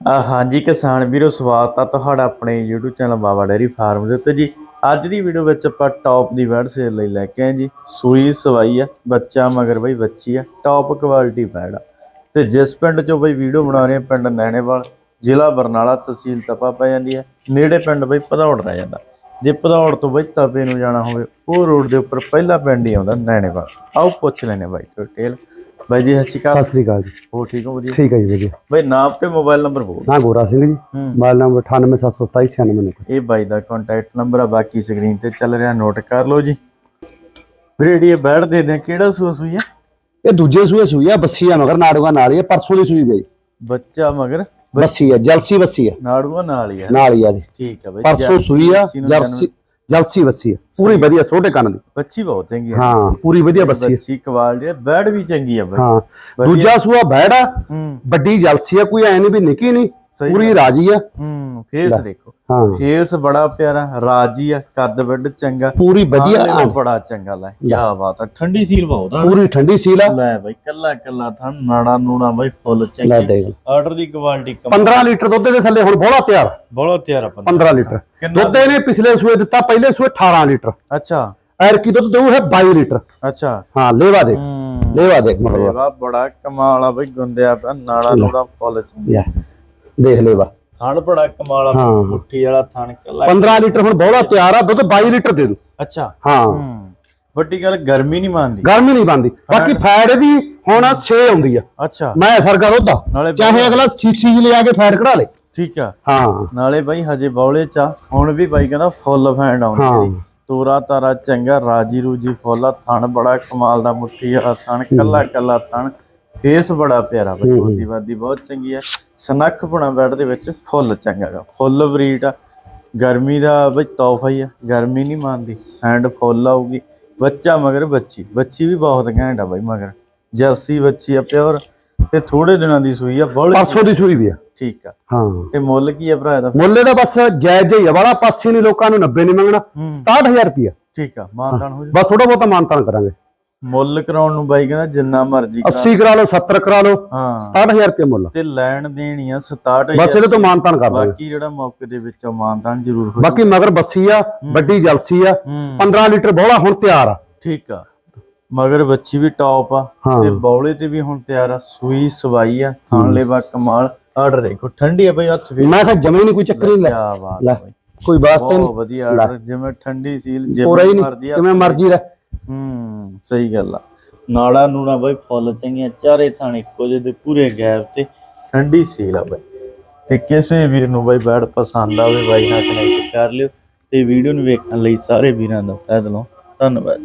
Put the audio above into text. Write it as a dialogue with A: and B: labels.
A: ਹਾਂਜੀ ਕਿਸਾਨ ਵੀਰੋ, ਸਵਾਗਤ ਆ ਤੁਹਾਡਾ ਆਪਣੇ YouTube channel Baba dairy farm ਦੇ ਉੱਤੇ। ਜੀ, ਅੱਜ ਦੀ ਵੀਡੀਓ ਵਿੱਚ ਆਪਾਂ ਟੌਪ ਦੀ ਵੈਡ ਸੇਲ ਲਈ ਲੈ ਕੇ ਆਏ ਜੀ। ਸੂਈ ਸਵਾਈ ਆ, ਬੱਚਾ ਮਗਰ ਬਈ ਬੱਚੀ ਆ ਟੌਪ ਕੁਆਲਿਟੀ ਵੈਡ ਆ। ਤੇ ਜਿਸ ਪਿੰਡ ਚੋਂ ਬਈ ਵੀਡੀਓ ਬਣਾ ਰਹੇ ਆ ਪਿੰਡ ਨੈਣੇਵਾਲ, ਜ਼ਿਲ੍ਹਾ ਬਰਨਾਲਾ ਤਹਿਸੀਲ ਤਪਾ ਪੈ ਜਾਂਦੀ ਹੈ ਨੇੜੇ ਪਿੰਡ ਬਈ ਭਦੌੜ ਰਹਿ ਜਾਂਦਾ। ਜੇ ਭਦੌੜ ਤੋਂ ਬਈ ਤਪੇ ਨੂੰ ਜਾਣਾ ਹੋਵੇ, ਉਹ ਰੋਡ ਦੇ ਉੱਪਰ ਪਹਿਲਾ ਪਿੰਡ ਹੀ ਆਉਂਦਾ ਨੈਣੇਵਾਲ। ਆਓ ਪੁੱਛ ਲੈਨੇ ਬਾਈ ਡਿਟੇਲ ਬਾਈ ਜੀ ਸਤਿ ਸ਼੍ਰੀ ਅਕਾਲ।
B: ਸਤਿ ਸ੍ਰੀ ਅਕਾਲ ਜੀ।
A: ਹੋ ਠੀਕ ਹੋ ਵਧੀਆ?
B: ਠੀਕ ਹੈ ਜੀ ਵਧੀਆ।
A: ਬਈ ਨਾਮ ਤੇ ਮੋਬਾਈਲ ਨੰਬਰ ਬੋਲ
B: ਨਾ ਗੋਰਾ ਸਿੰਘ ਜੀ। ਮੋਬਾਈਲ ਨੰਬਰ 9872296999
A: ਇਹ ਬਾਈ ਦਾ ਕੰਟੈਕਟ ਨੰਬਰ ਆ ਬਾਕੀ ਸਕਰੀਨ ਤੇ ਚੱਲ ਰਿਹਾ ਨੋਟ ਕਰ ਲਓ ਜੀ। ਵੀਰੇ ਇਹ ਬੈਠ ਦੇ ਦੇ ਕਿਹੜਾ ਸੂਆ ਸੂਈ ਆ?
B: ਇਹ ਦੂਜੇ ਸੂਏ ਸੂਈ ਆ ਬੱਸੀ ਆ ਮਗਰ ਨਾੜੂਗਾ ਨਾਲ ਹੀ ਆ ਪਰਸੋਂ ਦੀ ਸੂਈ ਗਈ
A: ਬੱਚਾ ਮਗਰ?
B: ਬੱਸੀ ਆ ਜਲਸੀ ਬੱਸੀ ਆ।
A: ਨਾੜੂਆ ਨਾਲ ਹੀ ਆ।
B: ਨਾਲ ਹੀ ਆ ਦੀ
A: ਠੀਕ ਆ ਬਈ
B: ਪਰਸੋਂ ਸੂਈ ਆ ਜਲਸੀ ਜਲਸੀ ਬੱਸੀ ਆ ਪੂਰੀ ਵਧੀਆ ਛੋਟੇ ਕੰਨ ਦੀ।
A: ਬੱਚੀ ਬਹੁਤ ਚੰਗੀ ਆ
B: ਹਾਂ ਪੂਰੀ ਵਧੀਆ ਬੱਸੀ ਆ
A: ਬੱਚੀ ਕੁਆਲਿਟੀ ਆ ਬੈਡ ਵੀ ਚੰਗੀ ਬਈ
B: ਹਾਂ ਦੂਜਾ ਸੂਆ ਬੈੜ ਆ
A: ਹੂੰ।
B: ਵੱਡੀ ਜਲਸੀ ਆ ਕੋਈ ਐ ਨਹੀਂ ਵੀ ਨਿੱਕੀ ਨਹੀਂ। ਪੂਰੀ ਰਾਜੀ ਆ।
A: ਹੂੰ ਫੇਸ ਦੇਖੋ।
B: ਹਾਂ।
A: ਫੇਸ ਬੜਾ ਪਿਆਰਾ ਰਾਜੀ ਆ ਕੱਦ ਵੱਡ ਚੰਗਾ।
B: ਪੂਰੀ ਵਧੀਆ
A: ਬੜਾ ਚੰਗਾ ਲੈ। ਕੀ ਬਾਤ ਆ ਠੰਡੀ ਸੀਲ ਬਹੁਤ ਆ
B: ਪੂਰੀ ਠੰਡੀ ਸੀਲ ਆ।
A: ਲੈ ਬਈ ਕੱਲਾ ਕੱਲਾ ਥਣ ਨਾੜਾ ਨੂਣਾ ਬਈ ਫੁੱਲ ਚੰਗੀ। ਆਰਡਰ ਦੀ ਕੁਆਲਿਟੀ
B: 15 ਲੀਟਰ ਦੁੱਧ ਦੇ ਥੱਲੇ ਹੁਣ ਬੋਲਾ ਤਿਆਰ।
A: ਬਹੁਤ ਤਿਆਰ ਆ ਬੰਦਾ
B: 15 ਲੀਟਰ। ਦੁੱਧ ਇਹਨੇ ਪਿਛਲੇ ਸੂਏ ਦਿੱਤਾ ਪਹਿਲੇ ਸੂਏ 18 ਲੀਟਰ।
A: ਅੱਛਾ।
B: ਐਰਕੀ ਦੁੱਧ ਦੇਊ ਹੈ 22 ਲੀਟਰ।
A: ਅੱਛਾ।
B: ਹਾਂ ਲੇਵਾ ਦੇ ਲੇਵਾ ਦੇਖ ਮਗਰ
A: ਲੇਵਾ ਬੜਾ ਕਮਾਲ ਆ ਬਈ ਗੁੰਦਿਆ ਨਾੜਾ ਨੂੜਾ ਫੁੱਲ ਚੰਗੀ।
B: ਲੈ ਦੇਖ ਲੇਵਾ
A: ਥਣ ਬੜਾ ਕਮਾਲ ਆ
B: ਹਾਂ।
A: ਮੁੱਠੀ ਵਾਲਾ ਥਣ ਕੱਲਾ।
B: 15 ਲੀਟਰ ਹੁਣ ਬੋਲਾ ਤਿਆਰ ਆ ਦੁੱਧ 22 ਲੀਟਰ ਦੇ ਦੂ
A: ਅੱਛਾ।
B: ਹਾਂ।
A: ਹੂੰ। ਵੱਡੀ ਗੱਲ ਗਰਮੀ ਨਹੀਂ ਮੰਨਦੀ
B: ਗਰਮੀ ਨਹੀਂ ਬੰਦੀ ਬਾਕੀ ਫੈਟ ਦੀ ਹੁਣ 6 ਆਉਂਦੀ ਆ।
A: ਅੱਛਾ।
B: ਮੈਂ ਸਰਗਾ ਦੁੱਧ ਆ।
A: ਨਾਲੇ
B: ਚਾਹੇ ਅਗਲਾ ਸੀਸੀ ਚ ਲਿਆ ਕੇ ਫੈਟ ਕਢਾ ਲੇ।
A: ਠੀਕ ਆ।
B: ਹਾਂ।
A: ਨਾਲੇ ਬਾਈ ਹਜੇ ਬੌਲੇ ਚ ਆ, ਹੁਣ ਵੀ ਬਾਈ ਕਹਿੰਦਾ ਫੁੱਲ ਫੈਂਡ ਆਉਂਦੀ
B: ਹਾਂ।
A: ਤੇਰੀ। ਤੋਰਾ ਤਾਰਾ ਚੰਗਾ ਰਾਜੀ ਰੂਜੀ ਫੁੱਲ ਥਣ ਬੜਾ ਕਮਾਲ ਦਾ ਮੁੱਠੀ ਵਾਲਾ ਥਣ ਕੱਲਾ ਕੱਲਾ ਥਣ। ਫੇਸ ਬੜਾ ਪਿਆਰਾ ਬਾਈ ਉਹਦੀ ਵਾਦੀ ਬਹੁਤ ਚੰਗੀ ਆ। ਸਨੱਖ ਬਣਾ ਬੈਡ ਦੇ ਵਿੱਚ ਫੁੱਲ ਚੰਗਾ ਗਾ। ਫੁੱਲ ਬਰੀਡ ਆ। ਗਰਮੀ ਦਾ ਬਈ ਤੋਹਫਾ ਹੀ ਆ। ਗਰਮੀ ਨਹੀਂ ਮੰਨਦੀ। ਹੈਂਡ ਫੁੱਲ ਆਊਗੀ। ਬੱਚਾ ਮਗਰ ਬੱਚੀ। ਬੱਚੀ ਵੀ ਬਹੁਤ ਘੈਂਟ ਆ ਬਾਈ ਮਗਰ। ਜਰਸੀ ਬੱਚੀ ਆ ਪਿਓਰ। ਤੇ ਥੋੜੇ ਦਿਨਾਂ ਦੀ ਸੂਈ ਆ ਬੌਲੇ
B: ਪਰਸੋਂ ਦੀ ਸੂਈ ਵੀ ਆ।
A: ਠੀਕ ਆ।
B: ਹਾਂ।
A: ਤੇ ਮੁੱਲ ਕੀ ਆ ਭਰਾ ਇਹਦਾ?
B: ਮੁੱਲੇ ਦਾ ਬਸ ਜਾਇਜ਼ ਹੀ ਆ। ਵਾਲਾ ਪਾਸੇ ਨਹੀਂ ਲੋਕਾਂ ਨੂੰ 90 ਨਹੀਂ ਮੰਗਣਾ। 67000 ਰੁਪਿਆ
A: ਠੀਕ ਆ। ਮਾਨਦਾਨ ਹੋ ਜਾ
B: ਬਸ ਥੋੜਾ ਬਹੁਤਾ ਮਾਨਤਾਨ ਕਰਾਂਗੇ।
A: ਮੁੱਲ ਕਰਾਉਣ ਨੂੰ ਬਾਈ ਕਹਿੰਦਾ ਜਿੰਨਾ ਮਰਜ਼ੀ ਕਰਾ
B: 80 ਕਰਾ ਲਓ 70 ਕਰਾ ਲਓ
A: ਹਾਂ।
B: 67000 ਰੁਪਏ ਮੁੱਲ।
A: ਤੇ ਲੈਣ ਦੇਣੀ ਆ 67
B: ਬਸ ਇਹਦੇ ਤੋਂ ਮਾਨਤਾਨ ਕਰ ਦਾਂਗੇ
A: ਬਾਕੀ ਜਿਹੜਾ ਮੌਕੇ ਦੇ ਵਿੱਚ ਆ ਮਾਨਦਾਨ ਜ਼ਰੂਰ ਹੋ
B: ਬਾਕੀ ਮਗਰ ਬੱਸੀ ਆ ਵੱਡੀ ਜਲਸੀ ਆ
A: ਹੂੰ।
B: 15 ਲੀਟਰ ਬੋਲਾ ਹੁਣ ਤਿਆਰ ਆ।
A: ਠੀਕ ਆ। ਮਗਰ ਬੱਚੀ ਵੀ ਟੌਪ ਆ ਤੇ ਬੌਲੇ ਤੇ ਵੀ ਹੁਣ ਤਿਆਰ ਆ ਸੂਈ ਸਵਾਈ ਆ ਖਾਣ ਲੈਵਾ ਕਮਾਲ। ਆਰਡਰ ਦੇਖੋ ਠੰਡੀ ਆ ਬਈ ਹੱਥ ਵੀ
B: ਮੈਂ ਕਿਹਾ ਜਮੇ ਨਹੀਂ ਕੋਈ ਚੱਕਰ ਨਹੀਂ ਲੈ। ਕੋਈ ਵਾਸਤੇ
A: ਬਹੁਤ
B: ਨਹੀਂ
A: ਵਧੀਆ ਆਰਡਰ ਜਿਵੇਂ ਠੰਡੀ ਸੀਲ ਜੇ
B: ਪੂਰਾ ਹੀ
A: ਮਰਜ਼ੀ ਆ।
B: ਕਿਵੇਂ ਮਰਜ਼ੀ ਰਹਿ।
A: ਹੂੰ, ਸਹੀ ਗੱਲ ਆ। ਨਾੜਾ ਨੂੜਾ ਬਈ ਫੁੱਲ ਚੰਗੀਆਂ, ਚਾਰੇ ਥਾਣੇ ਇੱਕੋ ਜਿਹੇ ਦੇ ਪੂਰੇ ਗੈਪ ਤੇ ਠੰਡੀ ਸੀਲ ਆ ਬਈ। ਤੇ ਕਿਸੇ ਵੀਰ ਨੂੰ ਬਈ ਬੈਡ ਪਸੰਦ ਆਵੇ, ਬਾਈ ਨਾਲ ਕਨੈਕਟ ਕਰ ਲਿਓ ਤੇ ਵੀਡੀਓ ਨੂੰ ਵੇਖਣ ਲਈ ਸਾਰੇ ਵੀਰਾਂ ਦਾ ਤਹਿ ਦਿਲੋਂ ਧੰਨਵਾਦ